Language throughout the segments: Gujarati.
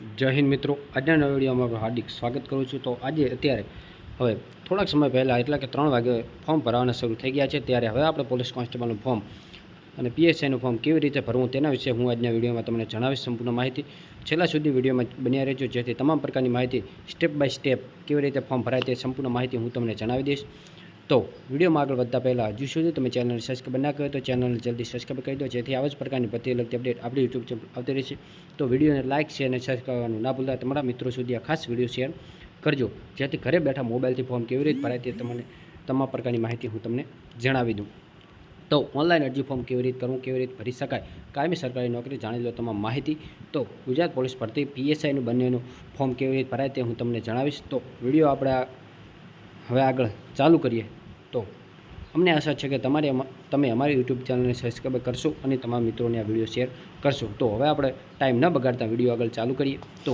જય હિન્દ મિત્રો. આજના નવા વિડીયોમાં આપણે હાર્દિક સ્વાગત કરું છું. તો આજે અત્યારે હવે થોડાક સમય પહેલાં, એટલે કે ત્રણ વાગે ફોર્મ ભરવાના શરૂ થઈ ગયા છે. ત્યારે હવે આપણે પોલીસ કોન્સ્ટેબલનું ફોર્મ અને પીએસઆઈનું ફોર્મ કેવી રીતે ભરવું તેના વિશે હું આજના વિડીયોમાં તમને જણાવીશ સંપૂર્ણ માહિતી. છેલ્લા સુધી વિડીયોમાં બન્યા રહેજો, જેથી તમામ પ્રકારની માહિતી સ્ટેપ બાય સ્ટેપ કેવી રીતે ફોર્મ ભરાય તે સંપૂર્ણ માહિતી હું તમને જણાવી દઈશ. તો વિડીયોમાં આગળ વધતા પહેલાં હજુ સુધી તમે ચેનલને સબસ્ક્રાઈબ ના કર્યો તો ચેનલને જલ્દી સબસ્ક્રાઈબ કરી દો, જેથી આવા જ પ્રકારની બધી લગતી અપડેટ આપણી યુટ્યુબ ચેનલ આવતી રહેશે. તો વિડીયોને લાઇક શેર અને સબસ્ક્રાઈબ કરવાનું ના ભૂલતા. તમારા મિત્રો સુધી આ ખાસ વીડિયો શેર કરજો, જેથી ઘરે બેઠા મોબાઈલથી ફોર્મ કેવી રીતે ભરાય તે તમને તમામ પ્રકારની માહિતી હું તમને જણાવી દઉં. તો ઓનલાઈન અરજી ફોર્મ કેવી રીતે કરવું, કેવી રીતે ભરી શકાય, કાયમી સરકારી નોકરી જાણી લો તમામ માહિતી. તો ગુજરાત પોલીસ ભરતી પીએસઆઈનું બંનેનું ફોર્મ કેવી રીતે ભરાય તે હું તમને જણાવીશ. તો વીડિયો આપણે હવે આગળ ચાલુ કરીએ. તો અમને આશા છે કે તમારે તમે અમારી યુટ્યુબ ચેનલને સબસ્ક્રાઈબ કરશો અને તમારા મિત્રોને આ વીડિયો શેર કરશો. તો હવે આપણે ટાઈમ ન બગાડતા વીડિયો આગળ ચાલુ કરીએ. તો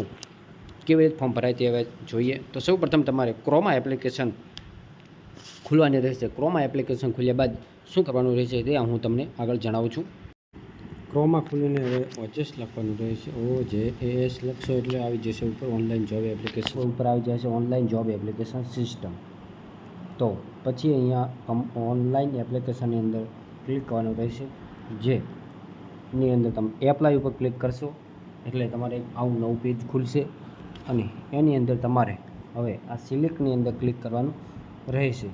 કેવી રીતે ફોર્મ ભરાય તે હવે જોઈએ. તો સૌપ્રથમ તમારે ક્રોમા એપ્લિકેશન ખુલવાની રહેશે. ક્રોમા એપ્લિકેશન ખુલ્યા બાદ શું કરવાનું રહેશે તે હું તમને આગળ જણાવું છું. ક્રોમા ખુલીને હવે ઓજેસ લખવાનું રહેશે. ઓ જે એસ લખશો એટલે આવી જશે ઉપર ઓનલાઈન જોબ એપ્લિકેશન ઉપર આવી જશે ઓનલાઈન જોબ એપ્લિકેશન સિસ્ટમ તો પછી અહીંયા ઓનલાઈન એપ્લિકેશનની અંદર ક્લિક કરવાનું રહેશે. જે ની અંદર તમે એપ્લાય ઉપર ક્લિક કરશો, એટલે તમારે આવું નવું પેજ ખુલશે અને એની અંદર તમારે હવે આ સિલેક્ટની અંદર ક્લિક કરવાનું રહેશે.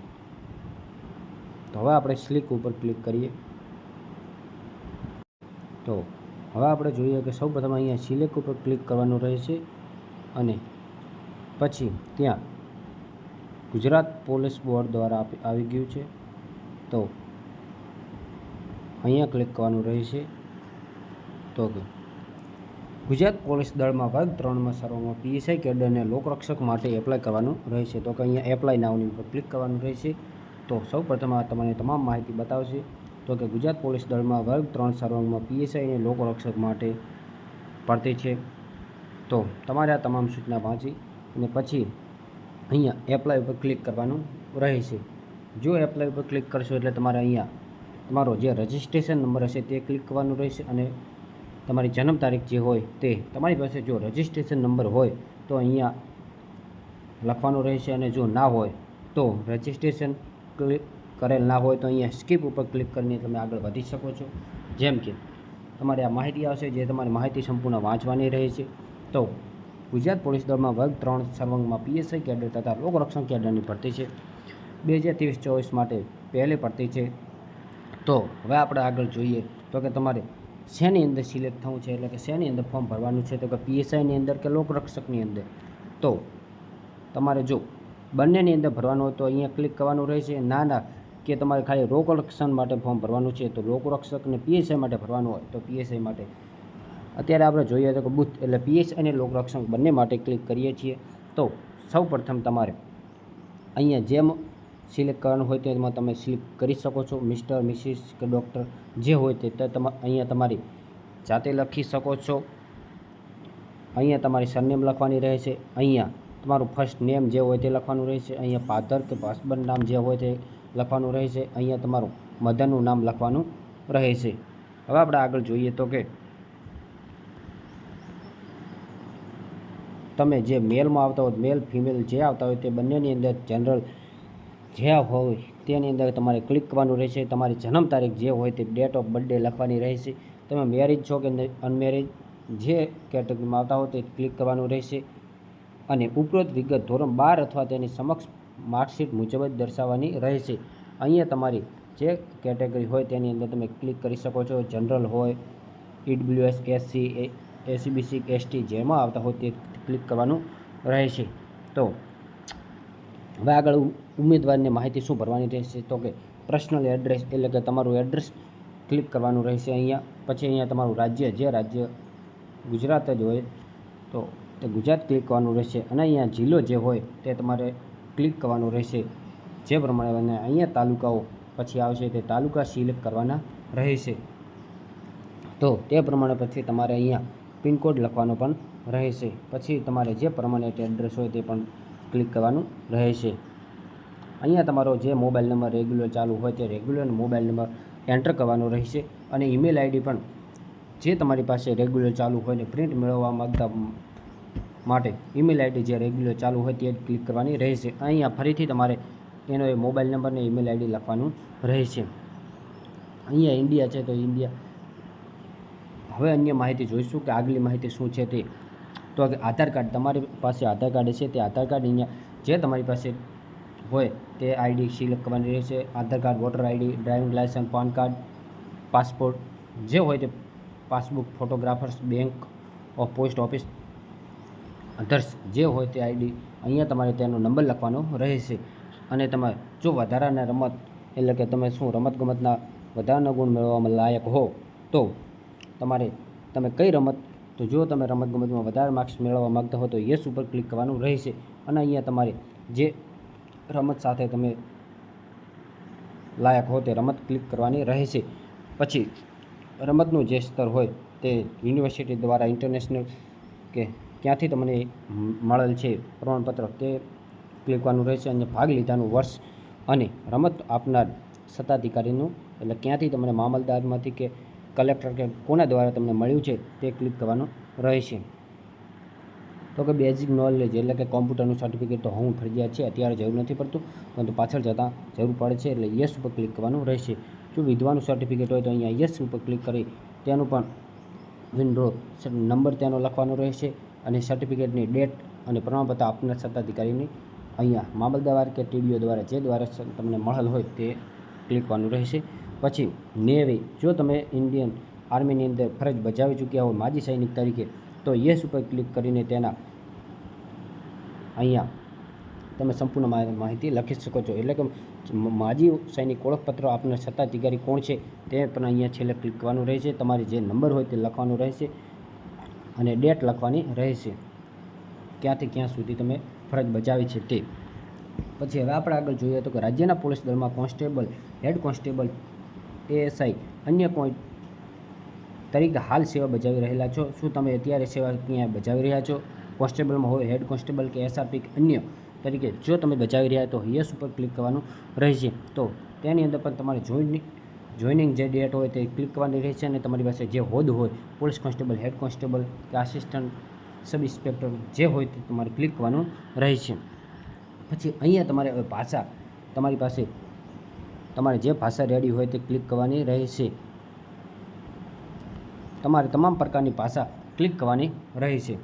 તો હવે આપણે સ્લિક ઉપર ક્લિક કરીએ. તો હવે આપણે જોઈએ કે સૌપ્રથમ અહીંયા સિલેક્ટ ઉપર ક્લિક કરવાનું રહેશે અને પછી ત્યાં ગુજરાત પોલીસ બોર્ડ દ્વારા આવી ગયું છે. તો અહીંયા ક્લિક કરવાનું રહેશે. તો કે ગુજરાત પોલીસ દળમાં વર્ગ ત્રણમાં સર્વમાં પીએસઆઈ કેડરને લોકરક્ષક માટે એપ્લાય કરવાનું રહેશે. તો કે અહીંયા એપ્લાય નાવની ઉપર ક્લિક કરવાનું રહેશે. તો સૌ પ્રથમ આ તમને તમામ માહિતી બતાવશે. તો કે ગુજરાત પોલીસ દળમાં વર્ગ ત્રણ સર્વમાં પીએસઆઈને લોકરક્ષક માટે પડતી છે. તો તમારે આ તમામ સૂચના વાંચી અને પછી અહીંયા એપ્લાય ઉપર ક્લિક કરવાનું રહેશે જો એપ્લાય ઉપર ક્લિક કરશો એટલે તમારે અહીંયા તમારો જે રજિસ્ટ્રેશન નંબર હશે તે ક્લિક કરવાનું રહેશે અને તમારી જન્મ તારીખ જે હોય તે તમારી પાસે જો રજિસ્ટ્રેશન નંબર હોય તો અહીંયા લખવાનું રહેશે અને જો ના હોય તો રજિસ્ટ્રેશન ક્લિક કરેલ ના હોય તો અહીંયા સ્કીપ ઉપર ક્લિક કરીને તમે આગળ વધી શકો છો. જેમ કે તમારે આ માહિતી આવશે જે તમારી માહિતી સંપૂર્ણ વાંચવાની રહે છે. તો ગુજરાત પોલીસ દળમાં વર્ગ ત્રણ સર્વંગમાં પીએસઆઈ કેડર તથા લોકરક્ષણ કેડરની ભરતી છે. બે હજાર ત્રેવીસ ચોવીસ માટે પહેલી ભરતી છે. તો હવે આપણે આગળ જોઈએ તો કે તમારે શેની અંદર સિલેક્ટ થવું છે એટલે કે શેની અંદર ફોર્મ ભરવાનું છે તો કે પીએસઆઈની અંદર કે લોકરક્ષકની અંદર? તો તમારે જો બંનેની અંદર ભરવાનું હોય તો અહીંયા ક્લિક કરવાનું રહેશે. ના ના, કે તમારે ખાલી લોકરક્ષણ માટે ફોર્મ ભરવાનું છે. તો લોકરક્ષક અને પીએસઆઈ માટે ભરવાનું હોય તો પીએસઆઈ માટે અત્યારે આપણે જોઈએ તો કે બુથ એટલે પીએસ અને લોકરક્ષક બંને માટે ક્લિક કરીએ છીએ. તો સૌ તમારે અહીંયા જેમ સિલેક્ટ કરવાનું હોય તેમાં તમે સિલેક્ટ કરી શકો છો. મિસ્ટર મિસિસ કે ડૉક્ટર જે હોય તે તમા અહીંયા તમારી જાતે લખી શકો છો. અહીંયા તમારી સરનેમ લખવાની રહે છે. અહીંયા તમારું ફર્સ્ટ નેમ જે હોય તે લખવાનું રહેશે અહીંયા ફાધર કે હસબન્ડ નામ જે હોય તે લખવાનું રહેશે અહીંયા તમારું મધરનું નામ લખવાનું રહેશે હવે આપણે આગળ જોઈએ તો કે તમે જે મેલમાં આવતા હોય, મેલ, ફિમેલ જે આવતા હોય તે બંનેની અંદર જનરલ જે હોય તેની અંદર તમારે ક્લિક કરવાનું રહેશે. તમારી જન્મ તારીખ જે હોય તે ડેટ ઓફ બર્થડે લખવાની રહેશે. તમે મેરેજ છો કે અનમેરેજ જે કેટેગરીમાં આવતા હોય તે ક્લિક કરવાનું રહેશે. અને ઉપરોક્ત વિગત ધોરણ બાર અથવા તેની સમક્ષ માર્કશીટ મુજબ જ દર્શાવવાની રહેશે. અહીંયા તમારી જે કેટેગરી હોય તેની અંદર તમે ક્લિક કરી શકો છો. જનરલ હોય ઈડબ્લ્યુએસ એસસી એસીબીસી એસટી જેમાં આવતા હોય તે ક્લિક કરવાનું રહેશે. તો હવે આગળ ઉમેદવારને માહિતી શું ભરવાની રહેશે? તો કે પર્સનલ એડ્રેસ એટલે કે તમારું એડ્રેસ ક્લિક કરવાનું રહેશે અહીંયા. પછી અહીંયા તમારું રાજ્ય, જે રાજ્ય ગુજરાત જ હોય તો તે ગુજરાત ક્લિક કરવાનું રહેશે. અને અહીંયા જિલ્લો જે હોય તે તમારે ક્લિક કરવાનું રહેશે. જે પ્રમાણે અને અહીંયા તાલુકાઓ પછી આવશે તે તાલુકા સિલેક્ટ કરવાના રહેશે. તો તે પ્રમાણે પછી તમારે અહીંયા પિનકોડ લખવાનો પણ રહેશે. પછી તમારે જે પ્રમાણે એડ્રેસ હોય તે પણ ક્લિક કરવાનું રહેશે. અહીંયા તમારો જે મોબાઈલ નંબર રેગ્યુલર ચાલુ હોય તે રેગ્યુલર મોબાઈલ નંબર એન્ટર કરવાનો રહેશે અને ઈમેલ આઈડી પણ જે તમારી પાસે રેગ્યુલર ચાલુ હોય ને પ્રિન્ટ મેળવવા માગતા માટે ઈમેલ આઈડી જે રેગ્યુલર ચાલુ હોય તે ક્લિક કરવાની રહેશે. અહીંયા ફરીથી તમારે એનો એ મોબાઈલ નંબર ને ઈમેલ આઈડી લખવાનું રહેશે. અહીંયા ઇન્ડિયા છે તો ઇન્ડિયા હવે અન્ય માહિતી જોઈશું કે આગલી માહિતી શું છે તે. તો આધાર કાર્ડ, તમારી પાસે આધાર કાર્ડ છે, તે આધાર કાર્ડ અહીંયા જે તમારી પાસે હોય તે આઈડી સિલેક્ટ કરવાની રહેશે. Aadhaar card, voter ID, driving licence, PAN card, passport, જે હોય તે passbook, photographers, bank of post office, others જે હોય તે આઈડી અહીંયા તમારે તેનો નંબર લખવાનો રહેશે. અને તમે જો વધારાના રમત, એટલે કે તમે શું રમતગમતના વધારાના ગુણ મેળવવામાં લાયક હો, તો તમારે તમે કઈ રમત, તો જો તમે રમતગમતમાં વધારે માર્ક્સ મેળવવા માગતા હો તો યસ ઉપર ક્લિક કરવાનું રહેશે. અને અહીંયા તમારે જે રમત સાથે તમે લાયક હો તે રમત ક્લિક કરવાની રહેશે. પછી રમતનું જે સ્તર હોય તે યુનિવર્સિટી દ્વારા ઇન્ટરનેશનલ કે ક્યાંથી તમને મળેલ છે પ્રમાણપત્ર તે ક્લિક કરવાનું રહેશે અને ભાગ લીધાનું વર્ષ અને રમત આપનાર સત્તાધિકારીનું એટલે ક્યાંથી તમને મામલદારમાંથી કે કલેક્ટર કે કોના દ્વારા તમને મળ્યું છે તે ક્લિક કરવાનું રહેશે. તો કે બેઝિક નોલેજ એટલે કે કોમ્પ્યુટરનું સર્ટિફિકેટ તો હું ફરજિયાત છે, અત્યારે જરૂર નથી પડતું, પરંતુ પાછળ જતાં જરૂર પડે છે એટલે યસ ઉપર ક્લિક કરવાનું રહેશે. જો વિધવાનું સર્ટિફિકેટ હોય તો અહીંયા યસ ઉપર ક્લિક કરી તેનું પણ વિન્ડો નંબર તેનો લખવાનો રહેશે અને સર્ટિફિકેટની ડેટ અને પ્રમાણપત્ર આપનાર સત્તાધિકારીની અહીંયા મામલદાર કે ટીડીઓ દ્વારા જે દ્વારા તમને મળેલ હોય તે ક્લિક કરવાનું રહેશે. પછી નેવી, જો તમે ઇન્ડિયન આર્મીની અંદર ફરજ બજાવી ચૂક્યા હોય માજી સૈનિક તરીકે, તો યસ ઉપર ક્લિક કરીને તેના અહીંયા તમે સંપૂર્ણ માહિતી લખી શકો છો. એટલે કે માજી સૈનિક ઓળખપત્ર આપનાર સત્તાધિકારી કોણ છે તે પણ અહીંયા છેલ્લે ક્લિક કરવાનું રહેશે. તમારે જે નંબર હોય તે લખવાનું રહેશે અને ડેટ લખવાની રહેશે. ક્યાંથી ક્યાં સુધી તમે ફરજ બજાવી છે તે. પછી હવે આપણે આગળ જોઈએ તો કે રાજ્યના પોલીસ દળમાં કોન્સ્ટેબલ, હેડ કોન્સ્ટેબલ એએસઆઈ અન્ય કોઈ તરીકે હાલ સેવા બજાવી રહેલા છો? શું તમે અત્યારે સેવા ક્યાં બજાવી રહ્યા છો? કોન્સ્ટેબલમાં હોય, હેડ કોન્સ્ટેબલ કે એસઆરપી અન્ય તરીકે જો તમે બજાવી રહ્યા તો યસ ઉપર ક્લિક કરવાનું રહેશે. તો તેની અંદર પણ તમારે જોઈનિંગ જોઈનિંગ જે ડેટ હોય તે ક્લિક કરવાની રહેશે અને તમારી પાસે જે હોદ હોય, પોલીસ કોન્સ્ટેબલ, હેડ કોન્સ્ટેબલ કે આસિસ્ટન્ટ સબ ઇન્સ્પેક્ટર જે હોય તે તમારે ક્લિક કરવાનું રહેશે. પછી અહીંયા તમારે ભાષા તમારી પાસે તમારે જે ભાષા રેડી હોય તે ક્લિક કરવાની રહેશે. તમારે તમામ પ્રકારની ભાષા ક્લિક કરવાની રહેશે.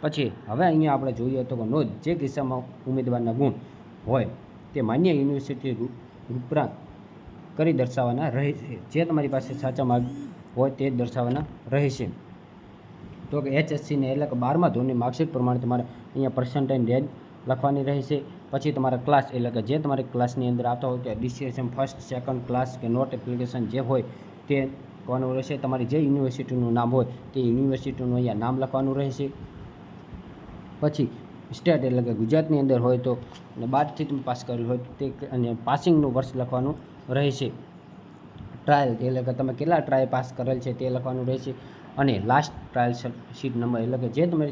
પછી હવે અહીંયા આપણે જોઈએ તો કે નોંધ, જે કિસ્સામાં ઉમેદવારના ગુણ હોય તે માન્ય યુનિવર્સિટી રૂ- ઉપરાંત કરી દર્શાવવાના રહેશે. જે તમારી પાસે સાચા માર્ગ હોય તે દર્શાવવાના રહેશે. તો કે એચએસસીને એટલે કે બારમા ધોરણની માર્કશીટ પ્રમાણે તમારે અહીંયા પર્સન્ટેજ રેન્જ લખવાની રહેશે. પછી તમારા ક્લાસ એટલે કે જે તમારે ક્લાસની અંદર આવતા હોય કે ડિસિએશન ફર્સ્ટ સેકન્ડ ક્લાસ કે નોટ એપ્લિકેશન જે હોય તે કરવાનું રહેશે. તમારી જે યુનિવર્સિટીનું નામ હોય તે યુનિવર્સિટીનું અહીંયા નામ લખવાનું રહેશે. પછી સ્ટેટ એટલે કે ગુજરાતની અંદર હોય તો અને બારથી તમે પાસ કરેલ હોય તે અને પાસિંગનું વર્ષ લખવાનું રહેશે. ટ્રાયલ એટલે કે તમે કેટલા ટ્રાય પાસ કરેલ છે તે લખવાનું રહેશે. અને લાસ્ટ ટ્રાયલ શીટ નંબર એટલે કે જે તમે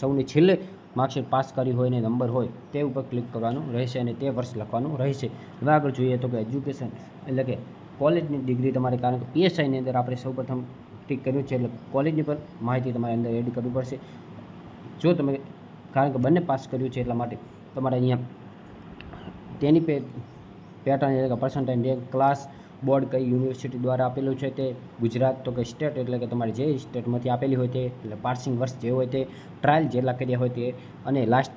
સૌની છેલ્લે માર્કશીટ પાસ કરી હોય ને નંબર હોય તે ઉપર ક્લિક કરવાનું રહેશે અને તે વર્ષ લખવાનું રહેશે. હવે આગળ જોઈએ તો કે એજ્યુકેશન એટલે કે કોલેજની ડિગ્રી તમારે કારણ કે પીએસઆઈની અંદર આપણે સૌપ્રથમ ટીક કર્યું છે એટલે કોલેજની પણ માહિતી તમારે અંદર એડ કરવી પડશે. જો તમે કારણ કે બંને પાસ કર્યું છે એટલા માટે તમારે અહીંયા તેની પે પેટર્ન એટલે કે પર્સન્ટેજ ક્લાસ બોર્ડ કઈ યુનિવર્સિટી દ્વારા આપેલું છે તે? ગુજરાત તો કે સ્ટેટ એટલે કે તમારે જે સ્ટેટમાંથી આપેલી હોય તે, એટલે પાસિંગ વર્ષ જે હોય તે, ટ્રાયલ જેટલા કર્યા હોય તે, અને લાસ્ટ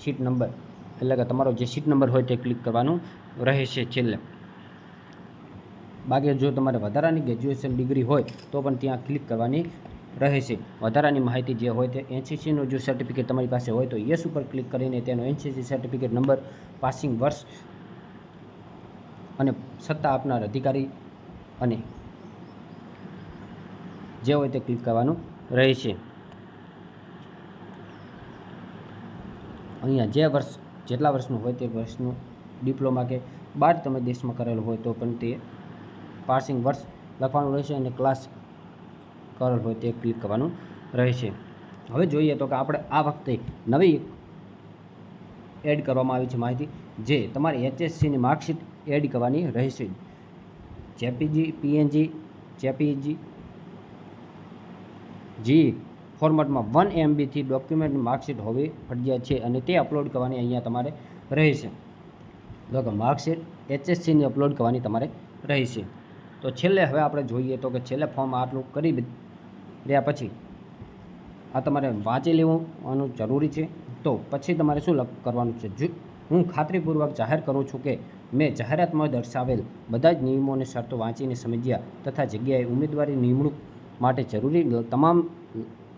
સીટ નંબર એટલે કે તમારો જે સીટ નંબર હોય તે ક્લિક કરવાનું રહેશે છેલ્લે. બાકી જો તમારે વધારાની ગ્રેજ્યુએશન ડિગ્રી હોય, તો પણ ત્યાં ક્લિક કરવાની રહેશે. વધારાની માહિતી જે હોય તે એનસીસીનું જો સર્ટિફિકેટ તમારી પાસે હોય તો યસ ઉપર ક્લિક કરીને તેનો એનસીસી સર્ટિફિકેટ નંબર પાસિંગ વર્ષ અને સત્તા આપનાર અધિકારી અને જે હોય તે ક્લિક કરવાનું રહેશે. અહીંયા જે વર્ષ, જેટલા વર્ષનું હોય તે વર્ષનું ડિપ્લોમા કે બાર તમે દેશમાં કરેલું હોય તો પણ તે પાસિંગ વર્ષ લખવાનું રહેશે અને ક્લાસ કરેલ હોય તે ક્લિક કરવાનું રહેશે. હવે જોઈએ તો કે આપણે આ વખતે નવી એડ કરવામાં આવી છે માહિતી જે તમારી એચએસસીની માર્કશીટ એડ કરવાની રહેશે. જેપીજી, પીએનજી, જેપીજી જી ફોર્મેટમાં વન એમબીથી ડોક્યુમેન્ટ માર્કશીટ હોવી ફરજિયાત છે અને તે અપલોડ કરવાની અહીંયા તમારે રહેશે. તો કે માર્કશીટ એચએસસીની અપલોડ કરવાની તમારે રહેશે. તો છેલ્લે હવે આપણે જોઈએ તો કે છેલ્લે ફોર્મ આટલું કરી રહ્યા પછી આ તમારે વાંચી લેવાનું જરૂરી છે. તો પછી તમારે શું કરવાનું છે? હું ખાતરીપૂર્વક જાહેર કરું છું કે મેં જાહેરાતમાં દર્શાવેલ બધા જ નિયમો અને શરતો વાંચીને સમજ્યા તથા જગ્યાએ ઉમેદવારી નિમણૂક માટે જરૂરી તમામ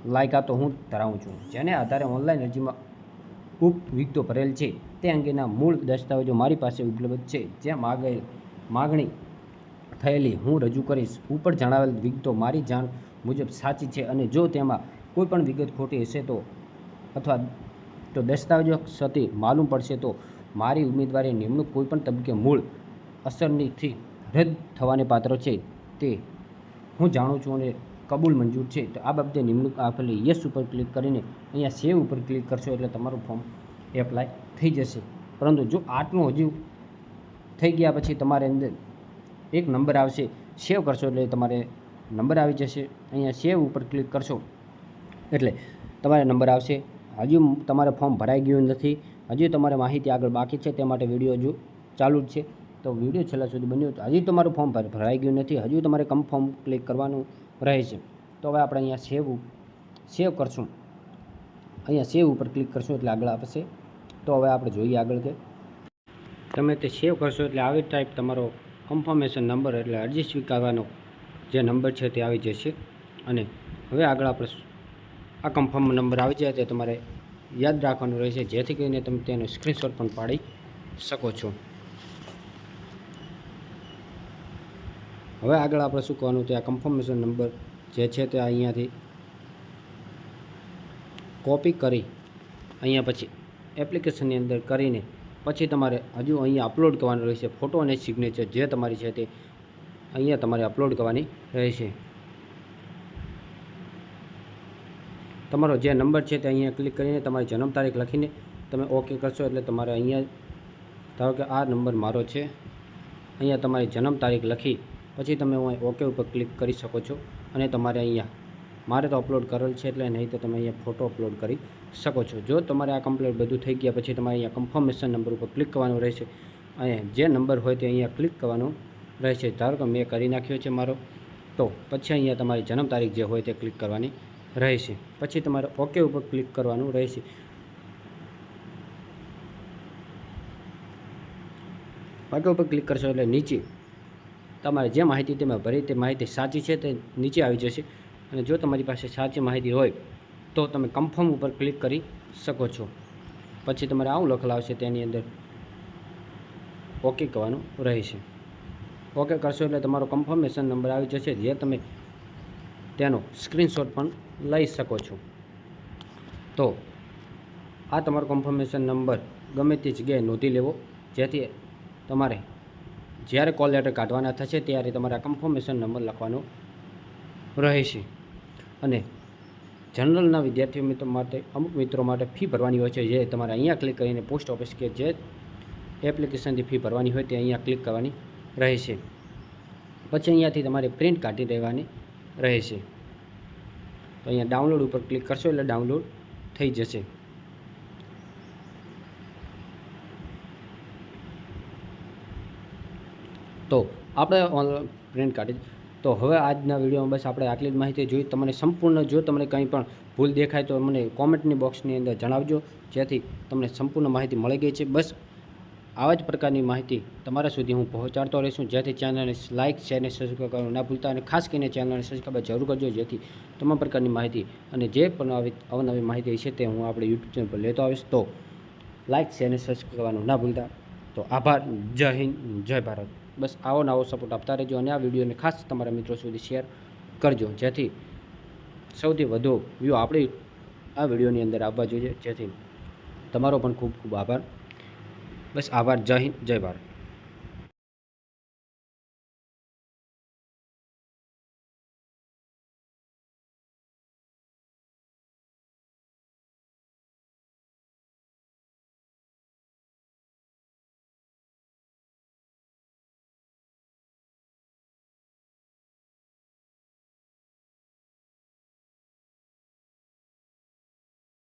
લાયકાતો હું ધરાવું છું. જેને આધારે ઓનલાઈન અરજીમાં ઉપવિગતો ભરેલ છે. તે અંગેના મૂળ દસ્તાવેજો મારી પાસે ઉપલબ્ધ છે. જ્યાં માગેલ માગણી થયેલી હું રજૂ કરીશ. ઉપર જણાવેલ વિગતો મારી જાણ મુજબ સાચી છે અને જો તેમાં કોઈ પણ વિગત ખોટી હશે તો અથવા તો દસ્તાવેજો થતી માલુમ પડશે તો મારી ઉમેદવારી નિમણૂક કોઈપણ તબક્કે મૂળ અસરનીથી રદ થવાને પાત્ર છે તે હું જાણું છું અને કબૂલ મંજૂર છે. તો આ બાબતે નિમણૂક આપેલી યસ ઉપર ક્લિક કરીને અહીંયા સેવ ઉપર ક્લિક કરશો એટલે તમારું ફોર્મ એપ્લાય થઈ જશે. પરંતુ જો આટલું હજુ થઈ ગયા પછી તમારે અંદર એક નંબર આવશે. સેવ કરશો એટલે તમારે નંબર આવી જશે. અહીંયા સેવ ઉપર ક્લિક કરશો એટલે તમારે નંબર આવશે. હજુ તમારે ફોર્મ ભરાઈ ગયું નથી, હજુ તમારે માહિતી આગળ બાકી છે તે માટે વીડિયો હજુ ચાલુ જ છે. તો વીડિયો છેલ્લા સુધી બન્યો હજુ તમારું ફોર્મ ભર- ભરાઈ ગયું નથી, હજુ તમારે કન્ફર્મ ક્લિક કરવાનું રહે છે. તો હવે આપણે અહીંયા સેવ સેવ કરશું. અહીંયા સેવ ઉપર ક્લિક કરશું એટલે આગળ આવશે. તો હવે આપણે જોઈએ આગળ કે તમે તે સેવ કરશો એટલે આવી ટાઈપ તમારો કન્ફર્મેશન નંબર એટલે અરજી સ્વીકારવાનો જે નંબર છે તે આવી જશે. અને હવે આગળ આપણે આ કન્ફર્મ નંબર આવી જાય તે તમારે યાદ રાખવાનું રહેશે. જેથી કરીને તમે તેનો સ્ક્રીનશોટ પણ પાડી શકો છો. હવે આગળ આપણે શું કહેવાનું તે આ કન્ફર્મેશન નંબર જે છે તે અહીંયાથી કોપી કરી અહીંયા પછી એપ્લિકેશનની અંદર કરીને પછી તમારે હજુ અહીંયા અપલોડ કરવાનું રહેશે. ફોટો અને સિગ્નેચર જે તમારી છે તે અહીંયા તમારે અપલોડ કરવાની રહેશે. તમારો જે નંબર છે તે અહીંયા ક્લિક કરીને તમારી જન્મ તારીખ લખીને તમે ઓકે કરશો એટલે તમારે અહીંયા ધારો કે આ નંબર મારો છે. અહીંયા તમારી જન્મ તારીખ લખી પછી તમે ઓકે ઉપર ક્લિક કરી શકો છો અને તમારે અહીંયા મારે તો અપલોડ કરેલ છે એટલે નહીં તો તમે અહીંયા ફોટો અપલોડ કરી શકો છો. જો તમારે આ કમ્પ્લેટ બધું થઈ ગયા પછી તમારે અહીંયા કન્ફર્મેશન નંબર ઉપર ક્લિક કરવાનું રહેશે. અને જે નંબર હોય તે અહીંયા ક્લિક કરવાનું રહેશે. ધારો કે મેં કરી નાખ્યો છે મારો. તો પછી અહીંયા તમારી જન્મ તારીખ જે હોય તે ક્લિક કરવાની રહેશે. પછી તમારે ઓકે ઉપર ક્લિક કરવાનું રહેશે. ઓકે ઉપર ક્લિક કરશો એટલે નીચે તમારે જે માહિતી તમે ભરી, તે માહિતી સાચી છે તે નીચે આવી જશે. અને જો તમારી પાસે સાચી માહિતી હોય, તો તમે કન્ફર્મ ઉપર ક્લિક કરી શકો છો. પછી તમારે આવું લખેલું આવશે, તેની અંદર ઓકે કરવાનું રહેશે. ઓકે કરશો એટલે તમારો કન્ફર્મેશન નંબર આવી જશે. જે તમે તેનો સ્ક્રીનશોટ પણ લઈ શકો છો. તો આ તમારો કન્ફર્મેશન નંબર ગમે તે જગ્યાએ નોંધી લેવો. જેથી તમારે જ્યારે કોલ લેટર કાઢવાના થશે ત્યારે તમારે આ કન્ફર્મેશન નંબર લખવાનો રહેશે. અને જનરલના વિદ્યાર્થીઓ મિત્રો માટે, અમુક મિત્રો માટે ફી ભરવાની હોય છે. જે તમારે અહીંયા ક્લિક કરીને પોસ્ટ ઓફિસ કે જે એપ્લિકેશનથી ફી ભરવાની હોય તે અહીંયા ક્લિક કરવાની રહેશે. પછી અહીંયાથી તમારે પ્રિન્ટ કાઢી રહેવાની રહેશે. તો અહીંયા ડાઉનલોડ ઉપર ક્લિક કરશો એટલે ડાઉનલોડ થઈ જશે. તો આપણે પ્રિન્ટ કાઢી. તો હવે આજના વિડીયોમાં બસ આપણે આટલી જ માહિતી જોઈ. તમને સંપૂર્ણ જો તમને કંઈ પણ ભૂલ દેખાય તો મને કોમેન્ટની બોક્સની અંદર જણાવજો. જેથી તમને સંપૂર્ણ માહિતી મળી ગઈ છે. બસ આવા જ પ્રકારની માહિતી તમારા સુધી હું પહોંચાડતો રહીશું. જેથી ચેનલને લાઇક શેર અને સબસ્ક્રાઈબ કરવાનું ના ભૂલતા અને ખાસ કરીને ચેનલને સબસ્ક્રાઈબ જરૂર કરજો. જેથી તમામ પ્રકારની માહિતી અને જે પણ આવી અવનવી માહિતી છે તે હું આપણે યુટ્યુબ ચેનલ પર લેતો આવીશ. તો લાઇક શેર અને સબસ્ક્રાઈબ કરવાનું ના ભૂલતા. તો આભાર. જય હિન્દ, જય ભારત. બસ આવો નવો સપોર્ટ આપતા રહેજો અને આ વિડીયોને ખાસ તમારા મિત્રો સુધી શેર કરજો. જેથી સૌથી વધુ વ્યૂ આપણી આ વિડીયોની અંદર આવવા જોઈએ. જેથી તમારો પણ ખૂબ ખૂબ આભાર. બસ આભાર. જય હિન્દ જય ભારત.